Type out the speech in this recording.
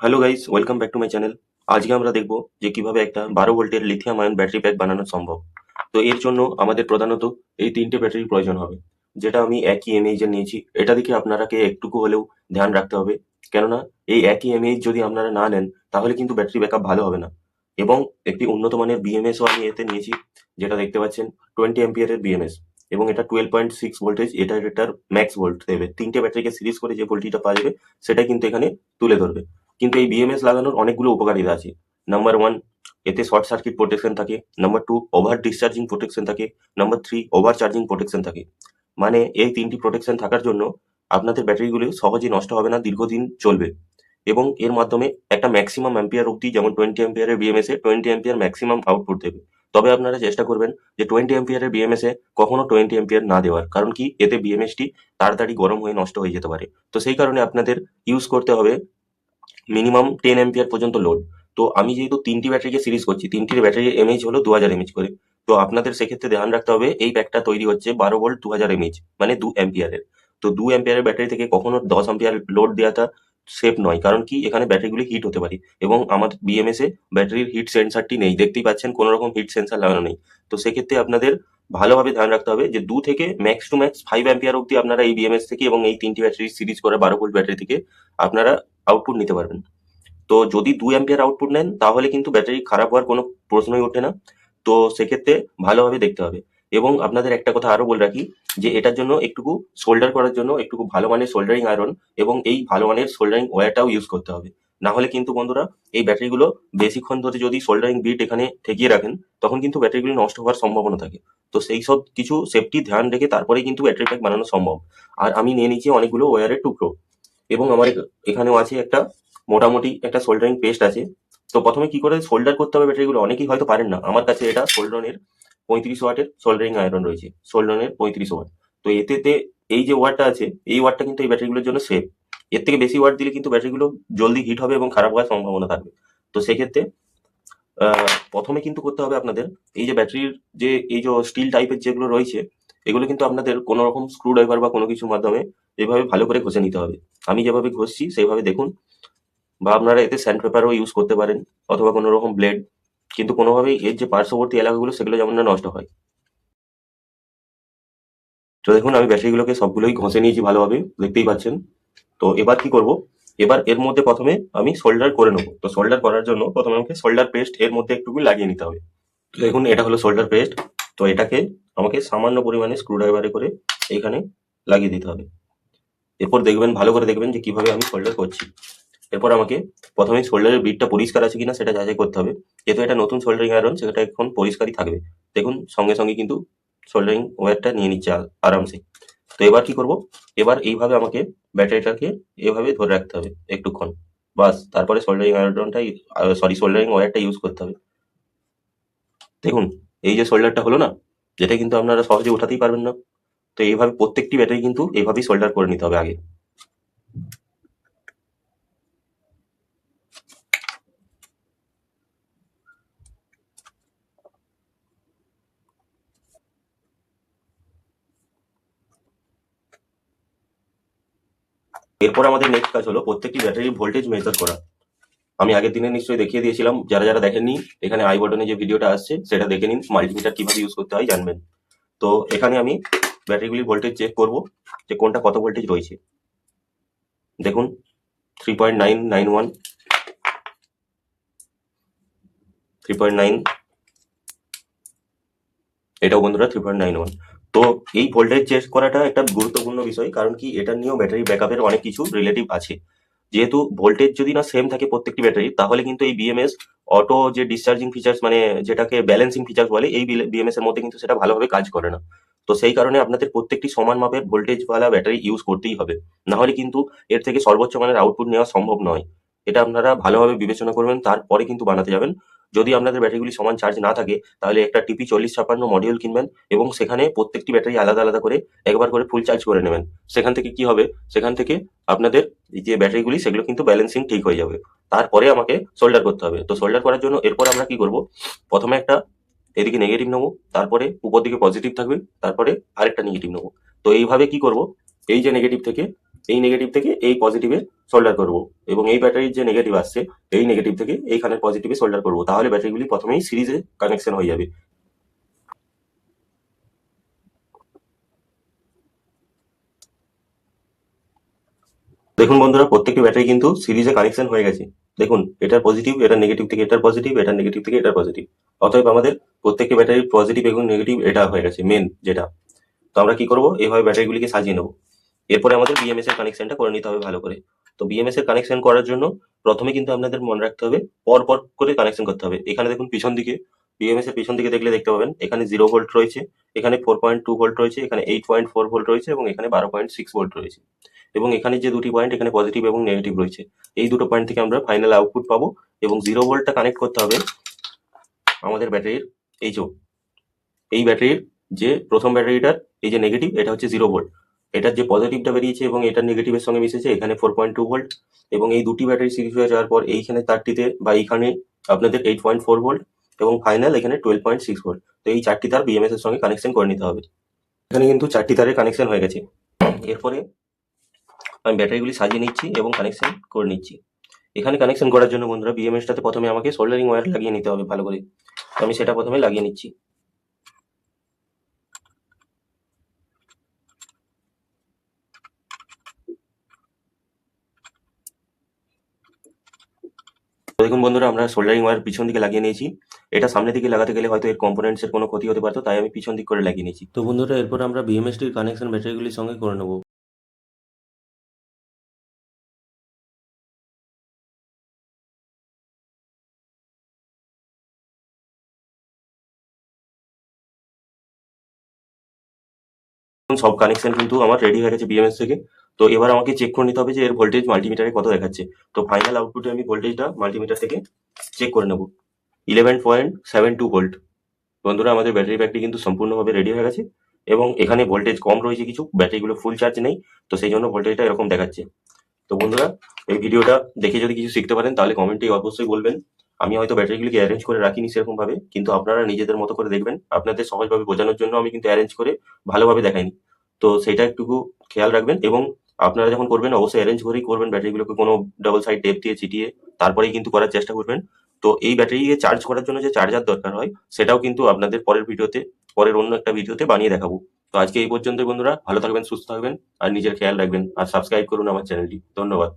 Hello guys welcome back to my channel আজকে আমরা দেখব যে কীভাবে একটা বারো ভোল্টের লিথিয়াম আয়ন ব্যাটারি প্যাক বানানো সম্ভব। তো এর জন্য আমাদের প্রধানত এই তিনটে ব্যাটারির প্রয়োজন হবে, যেটা আমি একই এমএইচ এর নিয়েছি। এটা দিকে আপনারাকে একটুকু হলেও ধ্যান রাখতে হবে, কেননা এই একই এমএইচ যদি আপনারা না নেন, তাহলে কিন্তু ব্যাটারি ব্যাকআপ ভালো হবে না। এবং একটি উন্নত মানের বিএমএসও আমি এতে নিয়েছি, যেটা দেখতে পাচ্ছেন টোয়েন্টি এম্পিয়ারের বিএমএস এবং এটা টুয়েলভ পয়েন্ট সিক্স ভোল্টেজ এটা এটার ম্যাক্স ভোল্ট দেবে। তিনটে ব্যাটারিকে সিরিজ করে যে ভোল্টেজটা পাওয়া যাবে, সেটা কিন্তু এখানে তুলে ধরবে। কিন্তু এই বিএমএস লাগানোর অনেকগুলো উপকারিতা আছে। নাম্বার ওয়ান এতে শর্ট সার্কিট প্রোটেকশন থাকে। Number two over discharging protection থাকে। Number three over charging protection থাকে। মানে এই তিনটি প্রোটেকশন থাকার জন্য আপনাদের ব্যাটারিগুলি সহজে নষ্ট হবে না, দীর্ঘদিন চলবে। এবং এর মাধ্যমে একটা ম্যাক্সিমাম অ্যাম্পিয়ার অব্দি যেমন টোয়েন্টি অ্যাম্পিয়ারের BMS twenty ampere maximum output দেবে। তবে আপনারা চেষ্টা করবেন যে টোয়েন্টি অ্যাম্পিয়ারের বিএমএস কখনো টোয়েন্টি অ্যাম্পিয়ার না দেওয়ার। কারণ কি? এতে বিএমএসটি তাড়াতাড়ি গরম হয়ে নষ্ট হয়ে যেতে পারে। তো সেই কারণে আপনাদের ইউজ করতে হবে মিনিমাম টেন অ্যাম্পিয়ার পর্যন্ত লোড তো আমি যেহেতু তিনটি ব্যাটারিকে সিরিজ করছি, তিনটির ব্যাটারি এমএইচ হলো দু হাজার এমএইচ করে। তো আপনাদের সেক্ষেত্রে ধ্যান রাখতে হবে, এই ব্যাগটা তৈরি হচ্ছে বারো ভোল্ট দু হাজার এমএইচ মানে দু অ্যাম্পিয়ারের তো দু অ্যাম্পিয়ারের ব্যাটারি থেকে কখনো দশ অ্যাম্পিয়ার লোড দেওয়াটা সেফ নয়, কারণ কি এখানে ব্যাটারিগুলি হিট হতে পারে। এবং আমাদের বিএমএস এ ব্যাটারির হিট সেন্সারটি নেই, দেখতেই পাচ্ছেন কোনো রকম হিট সেন্সার লাগানো নেই। তো সেক্ষেত্রে আপনাদের ভালোভাবে ধ্যান রাখতে হবে যে দু থেকে max to max five ampere অব্দি আপনারা এই বিএমএস থেকে এবং এই তিনটি ব্যাটারি সিরিজ করে বারো ভোল্ট ব্যাটারি থেকে আপনারা আউটপুট নিতে পারবেন। তো যদি দুই অ্যাম্পিয়ার আউটপুট নেন, তাহলে কিন্তু ব্যাটারি খারাপ হওয়ার কোনো প্রশ্নই ওঠে না। তো সেক্ষেত্রে ভালোভাবে দেখতে হবে। এবং আপনাদের একটা কথা আরও বলে রাখি, যে এটার জন্য একটুকু সোল্ডার করার জন্য একটুকু ভালো মানের সোল্ডারিং আয়রন এবং এই ভালো মানের সোল্ডারিং ওয়্যারটাও ইউজ করতে হবে। না হলে কিন্তু বন্ধুরা, এই ব্যাটারিগুলো বেশিক্ষণ ধরে যদি সোল্ডারিং বিট এখানে ঠেকিয়ে রাখেন, তখন কিন্তু ব্যাটারিগুলো নষ্ট হওয়ার সম্ভাবনা থাকে। তো সেই সব কিছু সেফটি ধ্যান রেখে তারপরে কিন্তু ব্যাটারি প্যাক বানানো সম্ভব। আর আমি নিয়ে নিচ্ছি অনেকগুলো ওয়্যারের টুকরো। এবং আমার এখানেও আছে একটা মোটামুটি একটা সোল্ডারিং পেস্ট আছে। তো প্রথমে কি করে সোল্ডার করতে হবে ব্যাটারিগুলো অনেকেই হয়তো পারেন না। আমার কাছে এটা সোল্ডনের পঁয়ত্রিশ ওয়াটের সোল্ডারিং আয়রন রয়েছে। সোল্ডনের পঁয়ত্রিশ ওয়াট তো এতে এই যে ওয়াটটা আছে, এই ওয়াটটা কিন্তু এই ব্যাটারিগুলোর জন্য সেফ এর থেকে বেশি ওয়াট দিলে কিন্তু ব্যাটারিগুলো জলদি হিট হবে এবং খারাপ হওয়ার সম্ভাবনা থাকবে। তো সেক্ষেত্রে প্রথমে কিন্তু করতে হবে আপনাদের এই যে ব্যাটারির যে, এই যে স্টিল টাইপের যেগুলো রয়েছে, এগুলো কিন্তু আপনাদের কোনো রকম স্ক্রু ড্রাইভার বা কোনো কিছুর মাধ্যমে এভাবে ভালো করে ঘষে নিতে হবে। আমি যেভাবে ঘষছি, সেইভাবে দেখুন। বা আপনারা এতে স্যান্ড পেপারও ইউজ করতে পারেন, অথবা কোনো রকম ব্লেড কিন্তু কোনোভাবেই এর যে পার্শ্ববর্তী এলাকাগুলো, সেগুলো যেমন না, নষ্ট হয়। তো দেখুন, আমি ব্যাটারিগুলোকে সবগুলোই ঘষে নিয়েছি ভালোভাবে, দেখতেই পাচ্ছেন। তো এবার কি করব? এবার এর মধ্যে প্রথমে আমি সোল্ডার করে নেব। তো সোল্ডার করার জন্য প্রথমে আমাকে সোল্ডার পেস্ট এর মধ্যে একটু লাগিয়ে নিতে হবে। তো দেখুন, এটা হলো সোল্ডার পেস্ট তো এটাকে আমাকে সামান্য পরিমাণে স্ক্রু ড্রাইভারে করে এখানে লাগিয়ে দিতে হবে। এরপর দেখবেন, ভালো করে দেখবেন যে কীভাবে আমি সোল্ডার করছি। এরপর আমাকে প্রথমে সোল্ডারের বিটটা পরিষ্কার আছে কিনা সেটা যাচাই করতে হবে। যেহেতু এটা নতুন সোল্ডারিং আয়রন সেটা এখন পরিষ্কারই থাকবে। দেখুন, সঙ্গে সঙ্গে কিন্তু সোল্ডারিং ওয়্যারটা নিয়ে নিচ্ছে আরামসে। তো এবার কি করব? এবার এইভাবে আমাকে ব্যাটারিটাকে এভাবে ধরে রাখতে হবে একটুক্ষণ। বাস, তারপরে সোল্ডারিং আয়রনটা সরি সোল্ডারিং ওয়্যারটা ইউজ করতে হবে। দেখুন, এই যে সোল্ডারটা হলো না, যেটা কিন্তু আপনারা সহজে উঠাতেই পারবেন না। তো এইভাবে প্রত্যেকটি ব্যাটারি কিন্তু এইভাবেই সোল্ডার করে নিতে হবে আগে। এরপর আমাদের নেক্সট কাজ হলো প্রত্যেকটি ব্যাটারির ভোল্টেজ মেজার করা। আমি আগের দিনে নিশ্চয়ই দেখিয়ে দিয়েছিলাম, যারা যারা দেখেননি, এখানে আই বটনে যে ভিডিওটা আসছে, সেটা দেখে নিন মাল্টিমিটার কীভাবে ইউজ করতে হয় জানবেন। তো এখানে আমি ব্যাটারিগুলির ভোল্টেজ চেক করব যে কোনটা কত ভোল্টেজ রয়েছে। দেখুন three point nine nine one three point nine এটাও বন্ধুরা থ্রি পয়েন্ট নাইন ওয়ান তো এই ভোল্টেজ চেক করাটা একটা গুরুত্বপূর্ণ বিষয়, কারণ কি এটা নিয়েও ব্যাটারি ব্যাকআপের অনেক কিছু রিলেটিভ আছে। যেহেতু ভোল্টেজ যদি না সেম থাকে প্রত্যেকটি ব্যাটারি তাহলে কিন্তু এই বিএমএস অটো যে ডিসচার্জিং ফিচার্স মানে যেটাকে ব্যালেন্সিং ফিচার্স বলে, এই বিএমএস এর মধ্যে কিন্তু সেটা ভালোভাবে কাজ করে না। তো সেই কারণে আপনাদের প্রত্যেকটি সমান মাপের ভোল্টেজ ওয়ালা ব্যাটারি ইউজ করতেই হবে। না হলে কিন্তু এর থেকে সর্বোচ্চ মানের আউটপুট নেওয়া সম্ভব নয়। এটা আপনারা ভালোভাবে বিবেচনা করবেন, তারপরে কিন্তু বানাতে যাবেন। যদি আপনাদের ব্যাটারিগুলি সমান চার্জ না থাকে, তাহলে একটা টিপি চল্লিশ ছাপ্পান্ন মডিউল কিনবেন এবং সেখানে প্রত্যেকটি ব্যাটারি আলাদা আলাদা করে একবার করে ফুল চার্জ করে নেবেন। সেখান থেকে কি হবে? সেখান থেকে আপনাদের যে ব্যাটারিগুলি, সেগুলো কিন্তু ব্যালেন্সিং ঠিক হয়ে যাবে। তারপরে আমাকে সোল্ডার করতে হবে। তো সোল্ডার করার জন্য এরপর আমরা কি করব? প্রথমে একটা এদিকে নেগেটিভ নেব, তারপরে উপর দিকে পজিটিভ থাকবে, তারপরে আরেকটা নেগেটিভ নেব। তো এইভাবে কি করব? এই যে নেগেটিভ থেকে, এই নেগেটিভ থেকে এই পজিটিভে সোল্ডার করব। এবং এই ব্যাটারির যে নেগেটিভ আসছে, এই নেগেটিভ থেকে এইখানের পজিটিভে সোল্ডার করব। তাহলে ব্যাটারিগুলি প্রথমেই সিরিজে কানেকশন হয়ে যাবে। দেখুন বন্ধুরা, প্রত্যেকটি ব্যাটারি কিন্তু সিরিজে কানেকশন হয়ে গেছে। দেখুন এটার পজিটিভ এটা নেগেটিভ থেকে এটার পজিটিভ এটা নেগেটিভ থেকে এটার পজিটিভ অতএব আমাদের প্রত্যেকটি ব্যাটারি পজিটিভ এবং নেগেটিভ এটা হয়ে গেছে মেন যেটা। তো আমরা কি করব? এইভাবে ব্যাটারিগুলিকে সাজিয়ে নেব। এরপরে আমাদের বিএমএস এর কানেকশনটা করে নিতে হবে ভালো করে। তো বিএমএস এর কানেকশন করার জন্য প্রথমে কিন্তু আপনাদের মনে রাখতে হবে পর পর করে কানেকশন করতে হবে। এখানে দেখুন, পিছন দিকে বিএমএস এর পিছন দিকে দেখলে দেখতে পাবেন, এখানে জিরো ভোল্ট রয়েছে, এখানে ফোর পয়েন্ট টু ভোল্ট রয়েছে, এখানে এইট পয়েন্ট ফোর ভোল্ট রয়েছে এবং এখানে বারো পয়েন্ট সিক্স ভোল্ট রয়েছে। এবং এখানে যে দুটি পয়েন্ট এখানে পজিটিভ এবং নেগেটিভ রয়েছে, এই দুটো পয়েন্ট থেকে আমরা ফাইনাল আউটপুট পাবো এবং জিরো ভোল্টটা কানেক্ট করতে হবে আমাদের ব্যাটারির এই যে এই ব্যাটারির যে প্রথম ব্যাটারিটার, এই যে নেগেটিভ এটা হচ্ছে জিরো ভোল্ট এটার যে পজিটিভটা বেরিয়েছে এবং এটার নেগেটিভের সঙ্গে মিশেছে, এখানে ফোর পয়েন্ট টু ভোল্ট এবং এই দুটি ব্যাটারি সিরিজ হয়ে যাওয়ার পর এইখানে তারটিতে বা এইখানে আপনাদের এইট পয়েন্ট ফোর ভোল্ট এবং ফাইনাল এখানে টুয়েলভ পয়েন্ট সিক্স ভোল্ট তো এই চারটি তার বিএমএস এর সঙ্গে কানেকশন করে নিতে হবে। এখানে কিন্তু চারটি তারের কানেকশন হয়ে গেছে। এরপরে আমি ব্যাটারিগুলি সাজিয়ে নিচ্ছি এবং কানেকশন করে নিচ্ছি। এখানে কানেকশন করার জন্য বন্ধুরা বিএমএসটাতে প্রথমে আমাকে সোল্ডারিং ওয়্যার লাগিয়ে নিতে হবে ভালো করে। তো আমি সেটা প্রথমে লাগিয়ে নিচ্ছি। দেখুন বন্ধুরা, আমরা সোল্ডারিং ওয়্যার পিছন দিকে লাগিয়ে নিয়েছি। এটা সামনের দিকে লাগাতে গেলে হয়তো এর কম্পোনেন্টস এর কোনো ক্ষতি হতে পারতো, তাই আমি পিছন দিক করে লাগিয়ে নিয়েছি। তো বন্ধুরা, এরপর আমরা বিএমএসটির কানেকশন ব্যাটারিগুলির সঙ্গে করে নেব। সব কানেকশন কিন্তু আমার রেডি হয়ে গেছে বিএমএস থেকে। তো এবার আমাকে চেক করে নিতে হবে যে এর ভোল্টেজ মাল্টিমিটারে কত দেখাচ্ছে। তো ফাইনাল আউটপুটে আমি ভোল্টেজটা মাল্টিমিটার থেকে চেক করে নেব। Eleven point seven two volt বন্ধুরা, আমাদের ব্যাটারি ব্যাগটি কিন্তু সম্পূর্ণভাবে রেডি হয়ে গেছে এবং এখানে ভোল্টেজ কম রয়েছে কিছু ব্যাটারিগুলো ফুল চার্জ নেই, তো সেই জন্য ভোল্টেজটা এরকম দেখাচ্ছে। তো বন্ধুরা, এই ভিডিওটা দেখে যদি কিছু শিখতে পারেন, তাহলে কমেন্টে অবশ্যই বলবেন। আমি হয়তো ব্যাটারিগুলিকে অ্যারেঞ্জ করে রাখিনি সেরকম ভাবে কিন্তু আপনারা নিজেদের মতো করে দেখবেন। আপনাদের সহজভাবে বোঝানোর জন্য আমি কিন্তু অ্যারেঞ্জ করে ভালোভাবে দেখাইনি। তো সেটা একটুকু খেয়াল রাখবেন এবং আপনারা যখন করবেন, অবশ্যই অ্যারেঞ্জ করেই করবেন ব্যাটারিগুলোকে কোনো ডাবল সাইড টেপ দিয়ে চিটিয়ে তারপরেই কিন্তু করার চেষ্টা করবেন। তো এই ব্যাটারিকে চার্জ করার জন্য যে চার্জার দরকার হয়, সেটাও কিন্তু আপনাদের পরের ভিডিওতে, পরের অন্য একটা ভিডিওতে বানিয়ে দেখাবো। তো আজকে এই পর্যন্ত বন্ধুরা, ভালো থাকবেন, সুস্থ থাকবেন, আর নিজের খেয়াল রাখবেন। আর সাবস্ক্রাইব করুন আমার চ্যানেলটি ধন্যবাদ।